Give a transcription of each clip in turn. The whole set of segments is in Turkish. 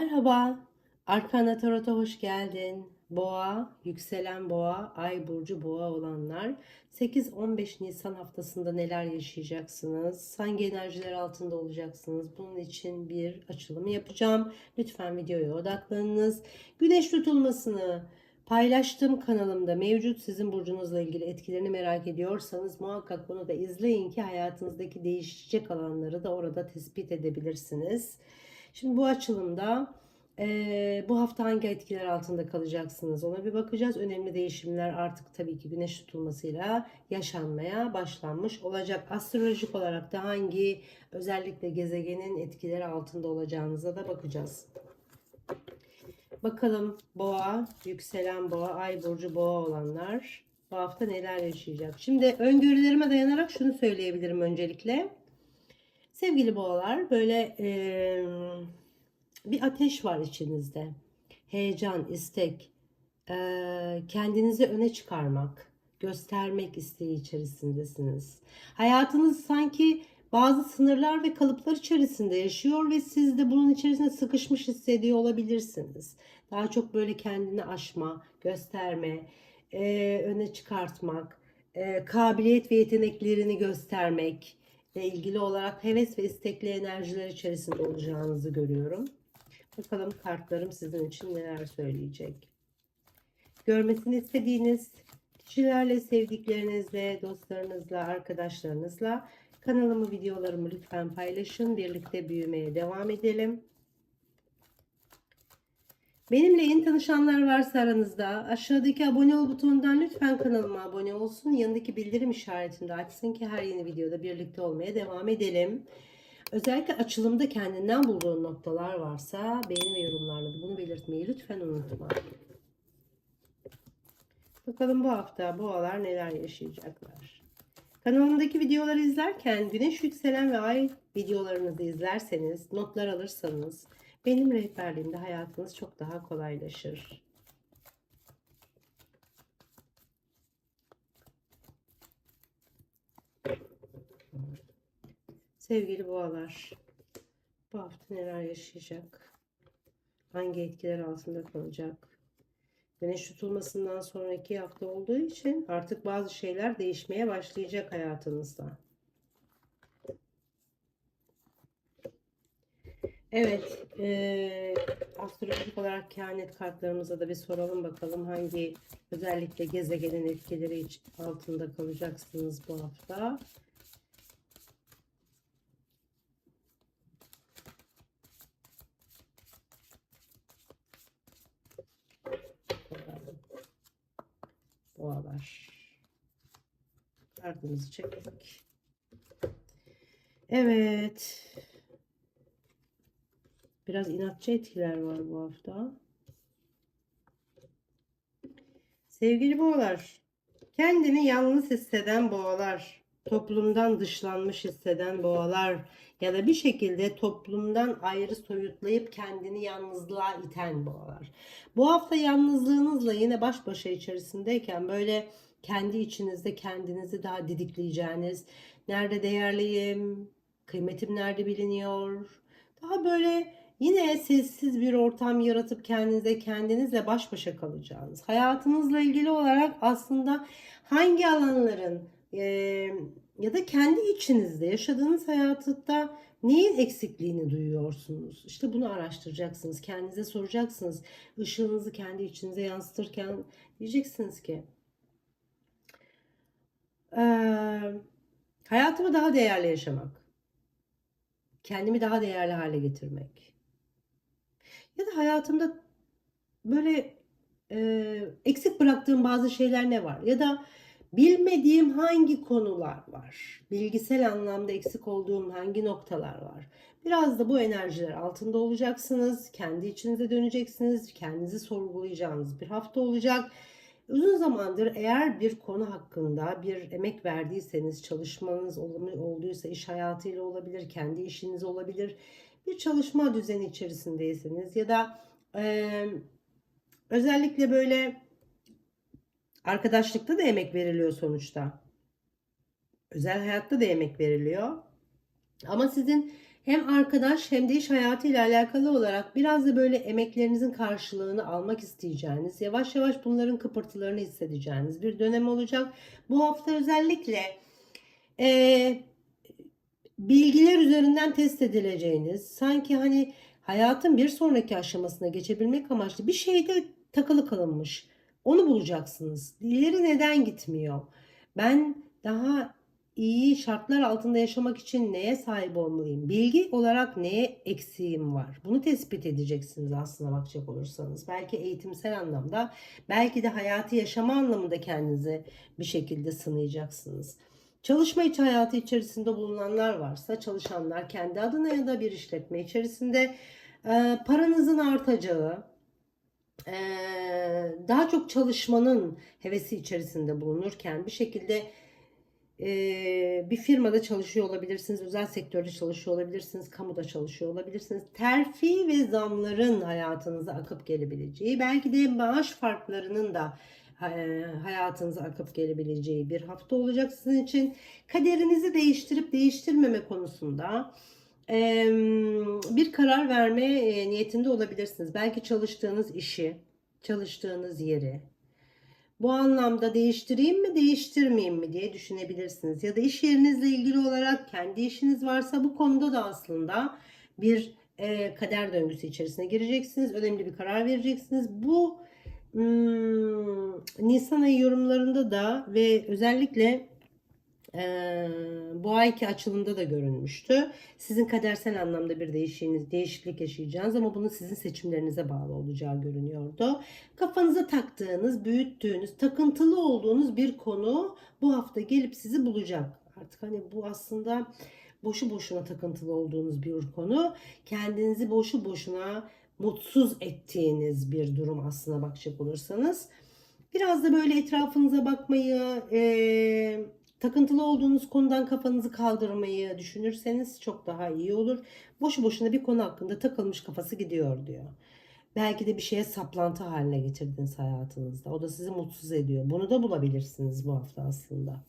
Merhaba, Arkana Tarot'a hoş geldin. Boğa, yükselen boğa, ay burcu boğa olanlar 8-15 Nisan haftasında neler yaşayacaksınız? Hangi enerjiler altında olacaksınız? Bunun için bir açılımı yapacağım. Lütfen videoya odaklanınız. Güneş tutulmasını paylaştığım kanalımda mevcut sizin burcunuzla ilgili etkilerini merak ediyorsanız muhakkak bunu da izleyin ki hayatınızdaki değişecek alanları da orada tespit edebilirsiniz. Şimdi bu açılımda eee, bu hafta hangi etkiler altında kalacaksınız ona bir bakacağız. Önemli değişimler artık tabii ki güneş tutulmasıyla yaşanmaya başlanmış olacak. Astrolojik olarak da hangi özellikle gezegenin etkileri altında olacağınıza da bakacağız. Bakalım boğa, yükselen boğa, ay burcu boğa olanlar bu hafta neler yaşayacak? Şimdi öngörülerime dayanarak şunu söyleyebilirim öncelikle. Sevgili boğalar böyle eee, bir ateş var içinizde. Heyecan, istek, eee, kendinizi öne çıkarmak, göstermek isteği içerisindesiniz. Hayatınız sanki bazı sınırlar ve kalıplar içerisinde yaşıyor ve siz de bunun içerisinde sıkışmış hissediyor olabilirsiniz. Daha çok böyle kendini aşma, gösterme, eee, öne çıkartmak, eee, kabiliyet ve yeteneklerini göstermek ile ilgili olarak heves ve istekli enerjiler içerisinde olacağınızı görüyorum. Bakalım kartlarım sizin için neler söyleyecek. Görmesini istediğiniz kişilerle, sevdiklerinizle, dostlarınızla, arkadaşlarınızla kanalımı, videolarımı lütfen paylaşın. Birlikte büyümeye devam edelim. Benimle yeni tanışanlar varsa aranızda aşağıdaki abone ol butonundan lütfen kanalıma abone olsun. Yanındaki bildirim işaretini de açsın ki her yeni videoda birlikte olmaya devam edelim. Özellikle açılımda kendinden bulduğun noktalar varsa beğeni ve yorumlarla bunu belirtmeyi lütfen unutma. Bakalım bu hafta boğalar neler yaşayacaklar. Kanalımdaki videoları izlerken güneş yükselen ve ay videolarınızı izlerseniz, notlar alırsanız benim rehberliğimde hayatınız çok daha kolaylaşır. Sevgili boğalar, bu hafta neler yaşayacak? Hangi etkiler altında kalacak? Güneş tutulmasından sonraki hafta olduğu için artık bazı şeyler değişmeye başlayacak hayatınızda. Evet, eee astrolojik olarak kehanet kartlarımıza da bir soralım bakalım hangi özellikle gezegenin etkileri altında kalacaksınız bu hafta. Boğalar. Kartımızı çektik. Evet. Biraz inatçı etkiler var bu hafta. Sevgili boğalar, kendini yalnız hisseden boğalar, toplumdan dışlanmış hisseden boğalar ya da bir şekilde toplumdan ayrı soyutlayıp kendini yalnızlığa iten boğalar. Bu hafta yalnızlığınızla yine baş başa içerisindeyken böyle kendi içinizde kendinizi daha didikleyeceğiniz, nerede değerliyim, kıymetim nerede biliniyor, daha böyle Yine sessiz bir ortam yaratıp kendinize kendinizle baş başa kalacağınız. Hayatınızla ilgili olarak aslında hangi alanların e, ya da kendi içinizde yaşadığınız hayatta neyin eksikliğini duyuyorsunuz? İşte bunu araştıracaksınız. Kendinize soracaksınız. Işığınızı kendi içinize yansıtırken diyeceksiniz ki e, hayatımı daha değerli yaşamak. Kendimi daha değerli hale getirmek ya da hayatımda böyle e, eksik bıraktığım bazı şeyler ne var? Ya da bilmediğim hangi konular var? Bilgisel anlamda eksik olduğum hangi noktalar var? Biraz da bu enerjiler altında olacaksınız. Kendi içinize döneceksiniz. Kendinizi sorgulayacağınız bir hafta olacak. Uzun zamandır eğer bir konu hakkında bir emek verdiyseniz, çalışmanız olduysa iş hayatıyla olabilir, kendi işiniz olabilir bir çalışma düzeni içerisindeyseniz ya da e, özellikle böyle arkadaşlıkta da emek veriliyor sonuçta. Özel hayatta da emek veriliyor. Ama sizin hem arkadaş hem de iş hayatıyla alakalı olarak biraz da böyle emeklerinizin karşılığını almak isteyeceğiniz, yavaş yavaş bunların kıpırtılarını hissedeceğiniz bir dönem olacak. Bu hafta özellikle eee, bilgiler üzerinden test edileceğiniz, sanki hani hayatın bir sonraki aşamasına geçebilmek amaçlı bir şeyde takılı kalınmış. Onu bulacaksınız. İleri neden gitmiyor? Ben daha iyi şartlar altında yaşamak için neye sahip olmalıyım? Bilgi olarak neye eksiğim var? Bunu tespit edeceksiniz aslına bakacak olursanız. Belki eğitimsel anlamda, belki de hayatı yaşama anlamında kendinizi bir şekilde sınayacaksınız. Çalışma içi hayatı içerisinde bulunanlar varsa çalışanlar kendi adına ya da bir işletme içerisinde e, paranızın artacağı, e, daha çok çalışmanın hevesi içerisinde bulunurken bir şekilde e, bir firmada çalışıyor olabilirsiniz, özel sektörde çalışıyor olabilirsiniz, kamuda çalışıyor olabilirsiniz. Terfi ve zamların hayatınıza akıp gelebileceği, belki de maaş farklarının da hayatınıza akıp gelebileceği bir hafta olacak sizin için. Kaderinizi değiştirip değiştirmeme konusunda e, bir karar verme e, niyetinde olabilirsiniz. Belki çalıştığınız işi, çalıştığınız yeri, bu anlamda değiştireyim mi değiştirmeyeyim mi diye düşünebilirsiniz. Ya da iş yerinizle ilgili olarak kendi işiniz varsa bu konuda da aslında bir e, kader döngüsü içerisine gireceksiniz. Önemli bir karar vereceksiniz. Bu hmm, Nisan ayı yorumlarında da ve özellikle e, bu ayki açılımda da görünmüştü. Sizin kadersel anlamda bir değişikliğiniz, değişiklik yaşayacağınız ama bunun sizin seçimlerinize bağlı olacağı görünüyordu. Kafanıza taktığınız, büyüttüğünüz, takıntılı olduğunuz bir konu bu hafta gelip sizi bulacak. Artık hani bu aslında boşu boşuna takıntılı olduğunuz bir konu. Kendinizi boşu boşuna mutsuz ettiğiniz bir durum aslına bakacak olursanız. Biraz da böyle etrafınıza bakmayı, e, takıntılı olduğunuz konudan kafanızı kaldırmayı düşünürseniz çok daha iyi olur. Boşu boşuna bir konu hakkında takılmış kafası gidiyor diyor. Belki de bir şeye saplantı haline getirdiniz hayatınızda. O da sizi mutsuz ediyor. Bunu da bulabilirsiniz bu hafta aslında.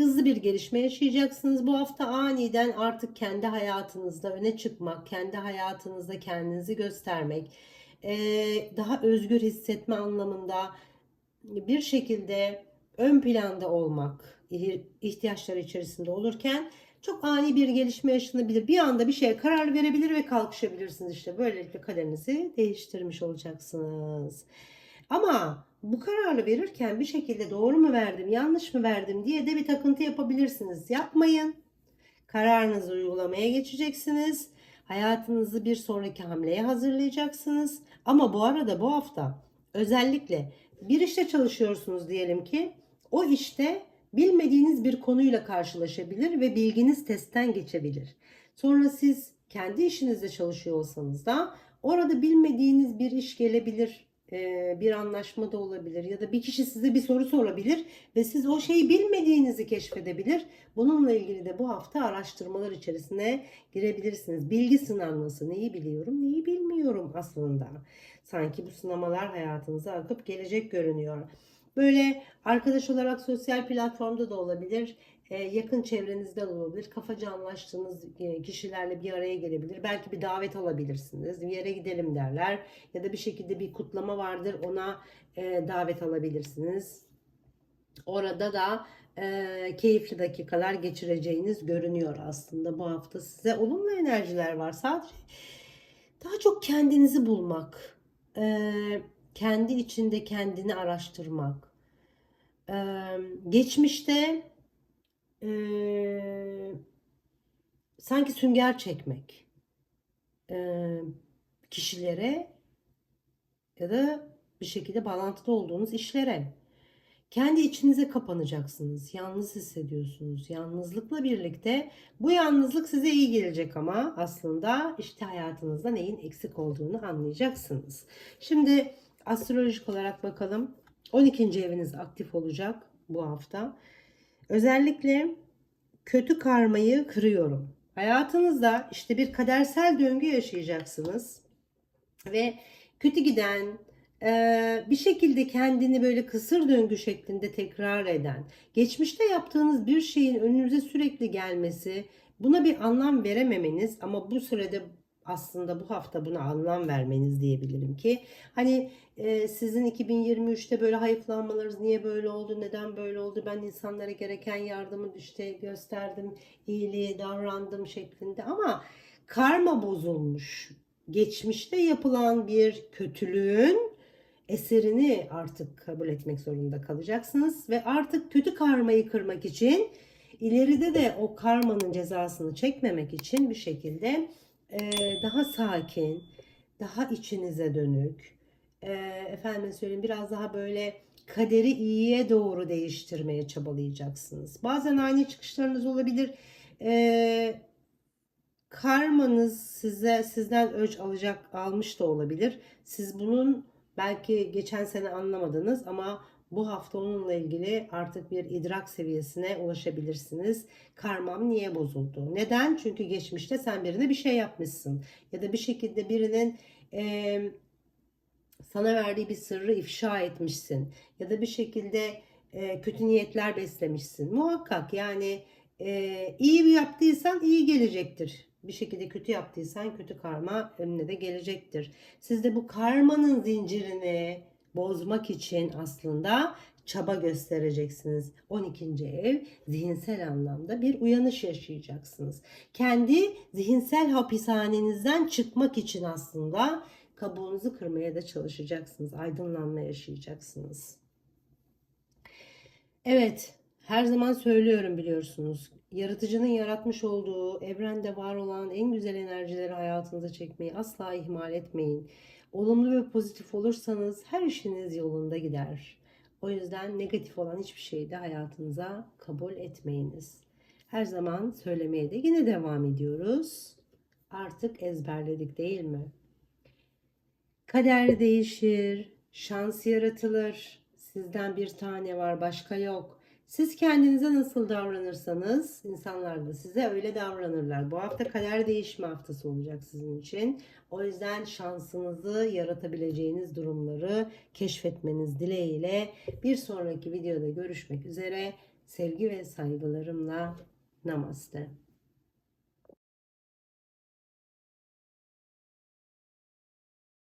Hızlı bir gelişme yaşayacaksınız bu hafta. Aniden artık kendi hayatınızda öne çıkmak, kendi hayatınızda kendinizi göstermek, daha özgür hissetme anlamında bir şekilde ön planda olmak ihtiyaçları içerisinde olurken çok ani bir gelişme yaşanabilir. Bir anda bir şeye karar verebilir ve kalkışabilirsiniz işte. Böylelikle kaderinizi değiştirmiş olacaksınız. Ama bu kararı verirken bir şekilde doğru mu verdim, yanlış mı verdim diye de bir takıntı yapabilirsiniz. Yapmayın. Kararınızı uygulamaya geçeceksiniz. Hayatınızı bir sonraki hamleye hazırlayacaksınız. Ama bu arada bu hafta özellikle bir işte çalışıyorsunuz diyelim ki o işte bilmediğiniz bir konuyla karşılaşabilir ve bilginiz testten geçebilir. Sonra siz kendi işinizde çalışıyor olsanız da orada bilmediğiniz bir iş gelebilir, bir anlaşma da olabilir ya da bir kişi size bir soru sorabilir ve siz o şeyi bilmediğinizi keşfedebilir. Bununla ilgili de bu hafta araştırmalar içerisine girebilirsiniz. Bilgi sınanması neyi biliyorum neyi bilmiyorum aslında. Sanki bu sınamalar hayatınıza akıp gelecek görünüyor. Böyle arkadaş olarak sosyal platformda da olabilir. Yakın çevrenizde de olabilir. Kafaca anlaştığınız kişilerle bir araya gelebilir. Belki bir davet alabilirsiniz. Bir yere gidelim derler. Ya da bir şekilde bir kutlama vardır. Ona davet alabilirsiniz. Orada da e, keyifli dakikalar geçireceğiniz görünüyor aslında bu hafta size olumlu enerjiler var sadece daha çok kendinizi bulmak e, kendi içinde kendini araştırmak e, geçmişte e, sanki sünger çekmek e, kişilere ya da bir şekilde bağlantıda olduğunuz işlere kendi içinize kapanacaksınız. Yalnız hissediyorsunuz. Yalnızlıkla birlikte bu yalnızlık size iyi gelecek ama aslında işte hayatınızda neyin eksik olduğunu anlayacaksınız. Şimdi astrolojik olarak bakalım. 12. eviniz aktif olacak bu hafta. Özellikle kötü karmayı kırıyorum. Hayatınızda işte bir kadersel döngü yaşayacaksınız. Ve kötü giden, bir şekilde kendini böyle kısır döngü şeklinde tekrar eden, geçmişte yaptığınız bir şeyin önünüze sürekli gelmesi Buna bir anlam verememeniz ama bu sürede aslında bu hafta buna anlam vermeniz diyebilirim ki hani e, sizin 2023'te böyle hayıflanmalarınız niye böyle oldu neden böyle oldu ben insanlara gereken yardımı işte gösterdim iyiliği davrandım şeklinde ama karma bozulmuş geçmişte yapılan bir kötülüğün eserini artık kabul etmek zorunda kalacaksınız ve artık kötü karmayı kırmak için ileride de o karmanın cezasını çekmemek için bir şekilde e, daha sakin, daha içinize dönük, e, efendim söyleyeyim biraz daha böyle kaderi iyiye doğru değiştirmeye çabalayacaksınız. Bazen ani çıkışlarınız olabilir. E, karmanız size sizden ölç alacak almış da olabilir. Siz bunun belki geçen sene anlamadınız ama bu hafta onunla ilgili artık bir idrak seviyesine ulaşabilirsiniz. Karmam niye bozuldu? Neden? Çünkü geçmişte sen birine bir şey yapmışsın. Ya da bir şekilde birinin eee, sana verdiği bir sırrı ifşa etmişsin. Ya da bir şekilde eee, kötü niyetler beslemişsin. Muhakkak yani eee, iyi yaptıysan iyi gelecektir. Bir şekilde kötü yaptıysan kötü karma önüne de gelecektir. Siz de bu karmanın zincirini bozmak için aslında çaba göstereceksiniz. 12. ev zihinsel anlamda bir uyanış yaşayacaksınız. Kendi zihinsel hapishanenizden çıkmak için aslında kabuğunuzu kırmaya da çalışacaksınız. Aydınlanma yaşayacaksınız. Evet, her zaman söylüyorum biliyorsunuz. Yaratıcının yaratmış olduğu evrende var olan en güzel enerjileri hayatınıza çekmeyi asla ihmal etmeyin. Olumlu ve pozitif olursanız her işiniz yolunda gider. O yüzden negatif olan hiçbir şeyi de hayatınıza kabul etmeyiniz. Her zaman söylemeye de yine devam ediyoruz. Artık ezberledik değil mi? Kader değişir, şans yaratılır. Sizden bir tane var, başka yok. Siz kendinize nasıl davranırsanız insanlar da size öyle davranırlar. Bu hafta kader değişme haftası olacak sizin için. O yüzden şansınızı yaratabileceğiniz durumları keşfetmeniz dileğiyle bir sonraki videoda görüşmek üzere. Sevgi ve saygılarımla namaste.